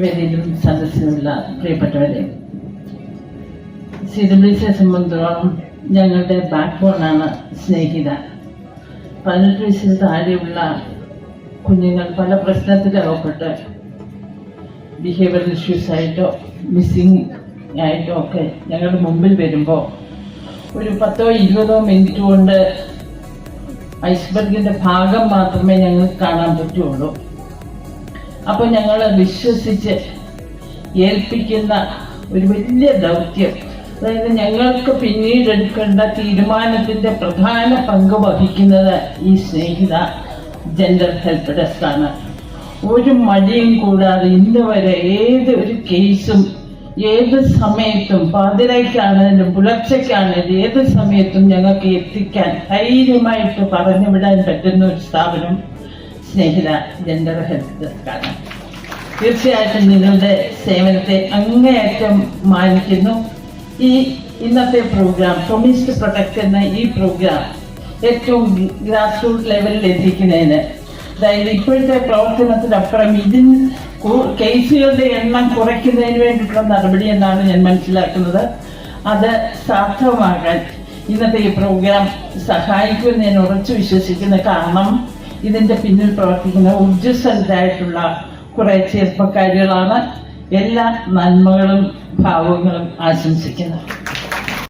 വേദിയിലും സദസ്സിലുള്ള പ്രിയപ്പെട്ടവരെ C W സംബന്ധിച്ചോളം ഞങ്ങളുടെ ബാക്ക് ബോണാണ് സ്നേഹിത. പതിനെട്ട് വയസ്സിന് താഴെയുള്ള കുഞ്ഞുങ്ങൾ പല പ്രശ്നത്തിലകപ്പെട്ട് ബിഹേവിയർ ഇഷ്യൂസ് ആയിട്ടോ മിസ്സിങ് ആയിട്ടോ ഒക്കെ ഞങ്ങളുടെ മുമ്പിൽ വരുമ്പോൾ ഒരു പത്തോ ഇരുപതോ മിനിറ്റ് കൊണ്ട് ഐസ്ബർഗിന്റെ ഭാഗം മാത്രമേ ഞങ്ങൾക്ക് കാണാൻ പറ്റുള്ളൂ. അപ്പോൾ ഞങ്ങൾ വിശ്വസിച്ച് ഏൽപ്പിക്കുന്ന ഒരു വലിയ ദൗത്യം. അതായത് ഞങ്ങൾക്ക് പിന്നീട് എടുക്കേണ്ട തീരുമാനത്തിന്റെ പ്രധാന പങ്ക് വഹിക്കുന്നത് ഈ സ്നേഹിത ജെൻഡർ ഹെൽപ്പ് ഡെസ്ക് ആണ്. ഒരു മടിയും കൂടാതെ ഇന്ന് വരെ ഏത് ഒരു കേസും ഏത് സമയത്തും പാതിരയ്ക്കാണെങ്കിലും പുലർച്ചയ്ക്കാണെങ്കിലും ഏത് സമയത്തും ഞങ്ങൾക്ക് എത്തിക്കാൻ ധൈര്യമായിട്ട് പറഞ്ഞു വിടാൻ പറ്റുന്ന ഒരു സ്ഥാപനം സ്നേഹിത ജെൻഡർ ഹെൽത്ത് ഡെസ്കാണ് തീർച്ചയായിട്ടും നിങ്ങളുടെ സേവനത്തെ അങ്ങേയറ്റം മാനിക്കുന്നു. ഈ ഇന്നത്തെ പ്രോഗ്രാം പ്രൊമിസ് ടു പ്രൊട്ടക്ട് എന്ന ഈ പ്രോഗ്രാം ഏറ്റവും ഗ്രാസ് റൂട്ട് ലെവലിൽ എത്തിക്കുന്നതിന് അതായത് ഇപ്പോഴത്തെ പ്രവർത്തനത്തിനപ്പുറം ഇതിൻ കേസുകളുടെ എണ്ണം കുറയ്ക്കുന്നതിന് വേണ്ടിയിട്ടുള്ള നടപടി എന്നാണ് ഞാൻ മനസ്സിലാക്കുന്നത്. അത് സാധ്യമാകാൻ ഇന്നത്തെ ഈ പ്രോഗ്രാം സഹായിക്കുമെന്ന് ഞാൻ ഉറച്ചു വിശ്വസിക്കുന്ന. കാരണം ഇതിന്റെ പിന്നിൽ പ്രവർത്തിക്കുന്ന ഊർജസ്വലരായിട്ടുള്ള കുറേ ചെറുപ്പക്കാരികളാണ് എല്ലാ നന്മകളും ഭാവങ്ങളും ആശംസിക്കുന്നത്.